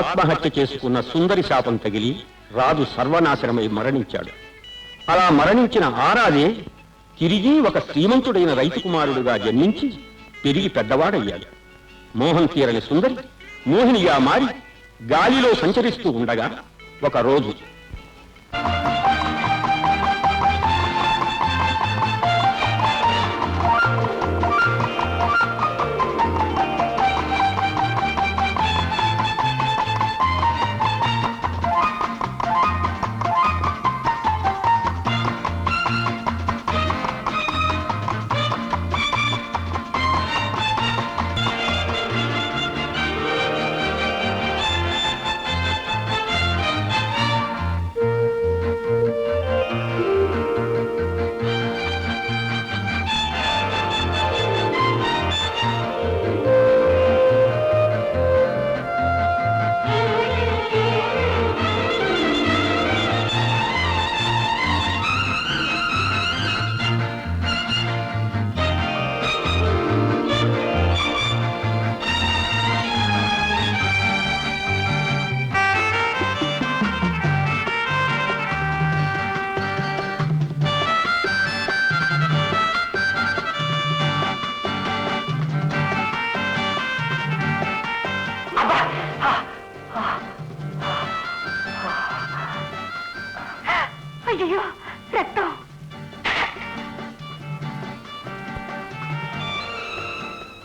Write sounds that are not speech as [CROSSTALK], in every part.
ఆత్మహత్య చేసుకున్న సుందరి శాపం తగిలి రాజు సర్వనాశనమై మరణించాడు. అలా మరణించిన ఆరాజే తిరిగి ఒక శ్రీమంతుడైన రైతు కుమారుడుగా జన్మించి పెరిగి పెద్దవాడయ్యాడు. మోహన్ తీరని సుందరి మోహినిగా మారి గాలిలో సంచరిస్తూ ఉండగా ఒక రోజు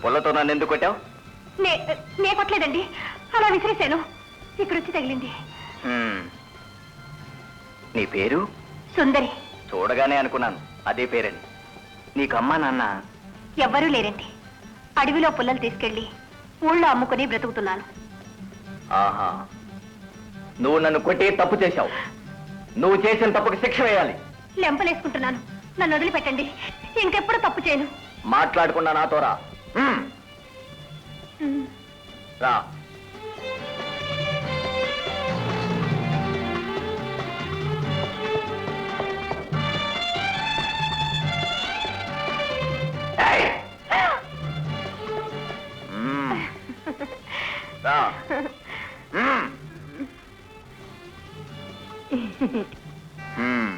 పుల్లతో నన్ను ఎందుకు కొట్టావు? నే నే కొట్టలేదండి. అలా విసిరేశాను. ఇక్కడ వచ్చి తగిలింది నీ పేరు? సుందరి. చూడగానే అనుకున్నాను. అదే పేరని. నీకు అమ్మా నాన్న? ఎవ్వరూ లేరండి. అడవిలో పుల్లలు తీసుకెళ్ళి ఊళ్ళో అమ్ముకుని బ్రతుకుతున్నాను. ఆహా. నువ్వు నన్ను కొట్టి తప్పు చేశావు. నువ్వు చేసిన తప్పుకి శిక్ష వేయాలి. లెంపలేసుకుంటున్నాను. నన్ను వదిలిపెట్టండి. ఇంకెప్పుడు తప్పు చేయను. మాట్లాడకుండా నాతో రా. ఉమ్.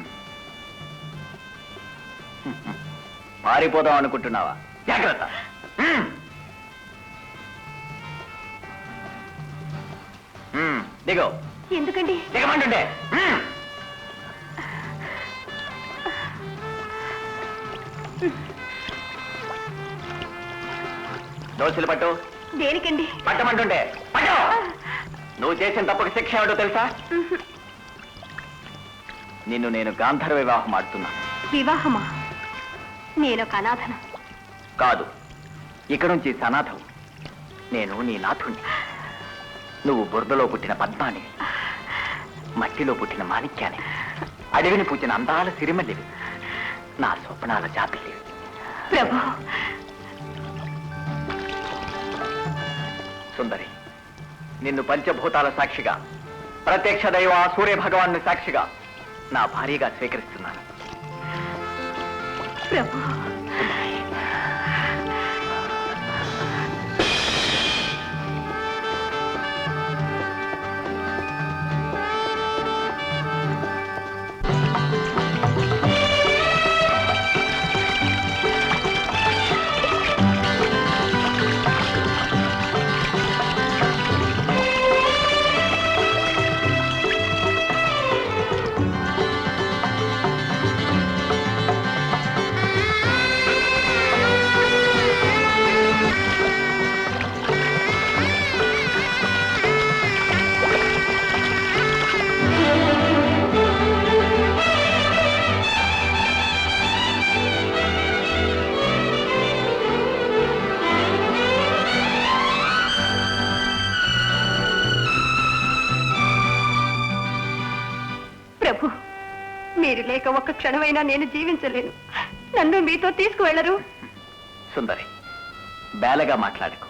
పారిపోదాం అనుకుంటున్నావా? జాగ్రత్త. దిగో. ఎందుకండి? దిగమంటుండే. దోశలు పట్టు. దేనికండి? పట్టమంటుండే పట్టు! నువ్వు చేసిన తప్పుకి శిక్ష ఏమిటో తెలుసా? నిన్ను నేను గాంధర్వ వివాహం ఆడుతున్నా. వివాహమా? నేనొక అనాథను? కాదు. ఇక నుంచి సనాథం నేను నీ నాథుణ్ణి. నువ్వు బురదలో పుట్టిన పద్మాని మట్టిలో పుట్టిన మాణిక్యాని అడవిని పూచిన అందాల సిరిమల్లివి నా స్వప్నాల జాబిల్లివి ప్రభు. సుందరి నిన్ను పంచభూతాల సాక్షిగా ప్రత్యక్ష దైవ సూర్య భగవాన్ని సాక్షిగా నా భార్యగా స్వీకరిస్తున్నాను. ప్రభు. ప్రభు మీరు లేక ఒక్క క్షణమైనా నేను జీవించలేను. నన్ను మీతో తీసుకువెళ్ళరు. సుందరి బేలగా మాట్లాడకు.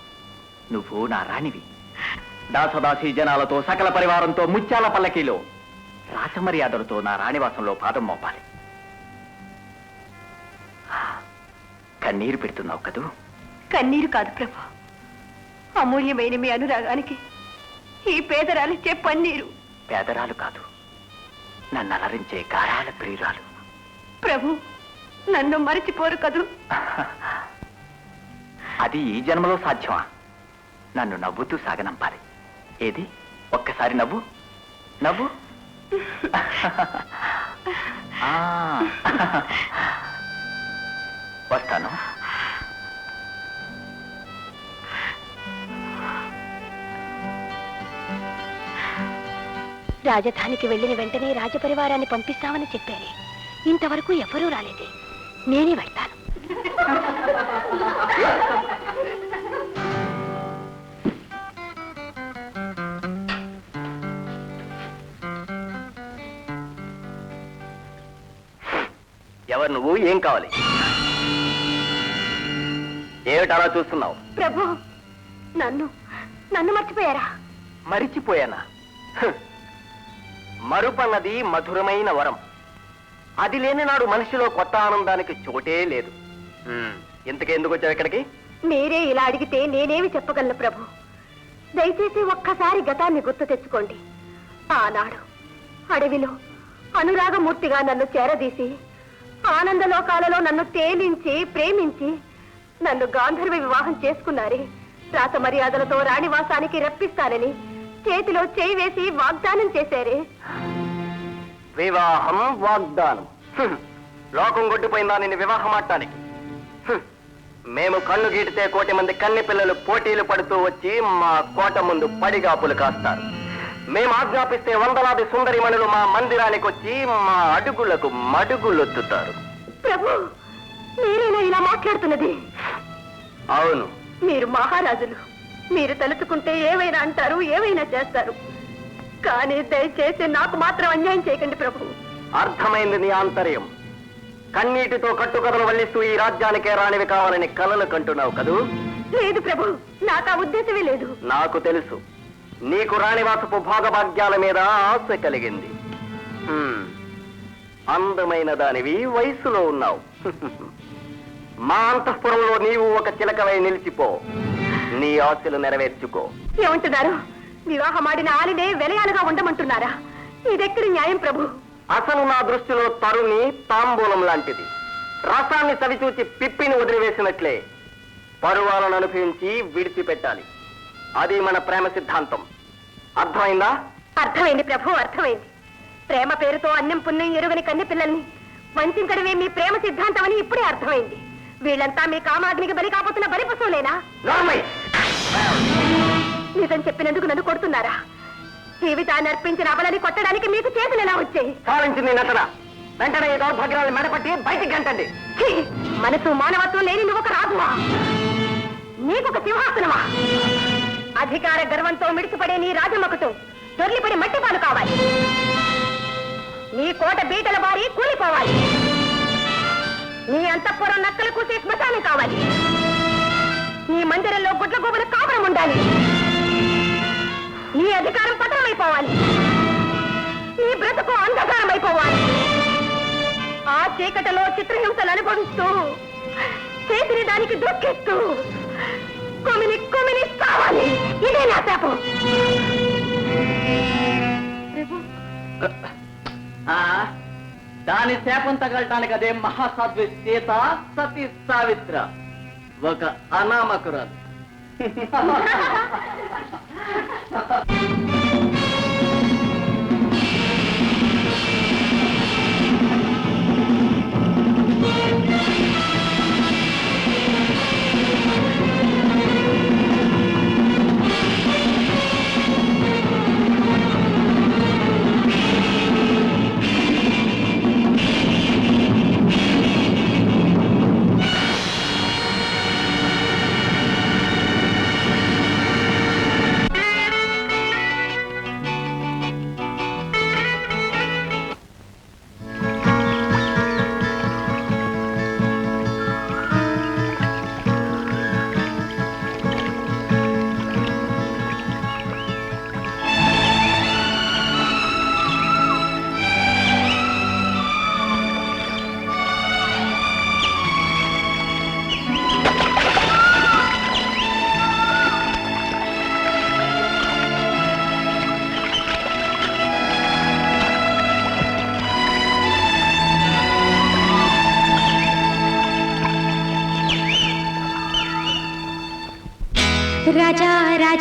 నువ్వు నా రాణివి. దాసదాసి జనాలతో సకల పరివారంతో ముత్యాల పల్లకీలో రాసమర్యాదలతో నా రాణివాసంలో పాదం మోపాలి. కన్నీరు పెడుతున్నావు కదూ? కన్నీరు కాదు ప్రభు. అమూల్యమైన మీ అనురాగానికి ఈ పేదరాలిచ్చే పన్నీరు. పేదరాలు కాదు. నన్ను అలరించే గారాల ప్రియురాలు. ప్రభు నన్ను మరచిపోరు కదూ? అది ఈ జన్మలో సాధ్యమా? నన్ను నవ్వుతూ సాగనంపాలి. ఏది? ఒక్కసారి నవ్వు. నవ్వు. [LAUGHS] వస్తాను. రాజధానికి వెళ్ళిన వెంటనే రాజపరివారాన్ని పంపిస్తామని చెప్పారే. ఇంతవరకు ఎవరూ రాలేదే. నేనే వెళ్తాను. ఎవరు నువ్వు? ఏం కావాలి? ఏమిటి అలా చూస్తున్నావు? ప్రభు నన్ను నన్ను మర్చిపోయారా? మరిచిపోయానా? హ్. మరుపన్నది మధురమైన వరం. అది లేని నాడు మనిషిలో కొత్త ఆనందానికి చోటే లేదు. హ్మ్. ఇంతకెందుకు వచ్చావు ఇక్కడికి? మీరే ఇలా అడిగితే నేనేమి చెప్పగలను ప్రభు? దయచేసి ఒక్కసారి గతాన్ని గుర్తు తెచ్చుకోండి. ఆనాడు అడవిలో అనురాగమూర్తిగా నన్ను చేరదీసి ఆనందలోకాలలో నన్ను తేలించి ప్రేమించి నన్ను గాంధర్వ వివాహం చేసుకున్నారే రాత మర్యాదలతో రాణివాసానికి రప్పిస్తానని చేతిలో చేయి వేసి వాగ్దానం చేశారే? వివాహం వాగ్దానం. హ్మ్. లోకం కొట్టిపోయిందా నిన్ను వివాహం ఆడటానికి? హ్మ్. మేము కన్ను గీటితే కోటి మంది కన్నె పిల్లలు పోటీలు పడుతూ వచ్చి మా కోట ముందు పడిగాపులు కాస్తారు. మేము ఆజ్ఞాపిస్తే వందలాది సుందరిమణులు మా మందిరానికి వచ్చి మా అడుగులకు మడుగులొత్తుతారు. ప్రభు మీరేనా ఇలా మాట్లాడుతున్నది. అవును. మీరు మహారాజులు. మీరు తలుచుకుంటే ఏవైనా అంటారు ఏవైనా చేస్తారు. కానీ దయచేసి నాకు మాత్రం అన్యాయం చేయకండి ప్రభు. అర్థమైంది నీ ఆంతర్యం. కన్నీటితో కట్టుకథలు వల్లిస్తూ ఈ రాజ్యానికే రానివి కావాలని కలలు కంటున్నావు కదూ? లేదు ప్రభు నాకు ఆ ఉద్దేశమే లేదు. నాకు తెలుసు. నీకు రాణివాసపు భోగభాగ్యాల మీద ఆశ కలిగింది. హ్మ్. అందమైన దానివి వయసులో ఉన్నావు. [LAUGHS] మా అంతఃపురంలో నీవు ఒక చిలకవై నిలిచిపో. నీ ఆశలు నెరవేర్చుకో. ఏమంటున్నారు? వివాహమాడిన ఆలినే వెలయాలుగా ఉండమంటున్నారా? ఇదెక్కడి న్యాయం ప్రభు? అసలు నా దృష్టిలో తరుణి తాంబూలం లాంటిది. రసాన్ని చవిచూచి పిప్పిని వదిలివేసినట్లే. పరువాలను అనుభవించి విడిచిపెట్టాలి. అది మన ప్రేమ సిద్ధాంతం. అర్థమైందా? అర్థమైంది ప్రభు అర్థమైంది. ప్రేమ పేరుతో అన్నం పుణ్యం ఎరుగని కన్నె పిల్లల్ని వంచడమే మీ ప్రేమ సిద్ధాంతం అని ఇప్పుడే అర్థమైంది. వీళ్ళంతా మీ కామాగ్నికి బలి కాపోతున్న బలి పశువులేనా నిజం చెప్పినందుకు నన్ను కొడుతున్నారా? జీవితాన్ని అర్పించిన అబలని కొట్టడానికి మీకు చేతులు ఎలా వచ్చాయి? సాధించింది నటన. వెంటనే ఈ దౌర్భాగ్యాలను మెడపట్టి బయటికి గంటండి. ఛీ! మనసు మానవత్వం లేని నువ్వు ఒక రాజువా నీకొక సింహాసనమా? అధికార గర్వంతో మిడిసిపడే నీ రాజమ్మకుతో దొర్లిపడి మట్టి పాలు కావాలి. నీ కోట బీటల బారి కూలిపోవాలి. నీ అంతఃపురం నక్కలు కూసే శ్మశానం కావాలి. ఈ మందిరంలో గుడ్ల గోబుల కాపురం ఉండాలి. నీ అధికారం పతనమైపోవాలి. నీ బ్రతుకు అంధకారం అయిపోవాలి ఆ చీకటలో చిత్రహింసలు అనుభవిస్తూ చేతిని దానికి దుఃఖిస్తూ కొమిని కొమిని కావాలి ఇదే నా శాపం. దాని శాపం తగలటానికి అదే మహాసాధ్వి సీత సతీ సావిత్ర. ఒక అనామకురాలు. [LAUGHS]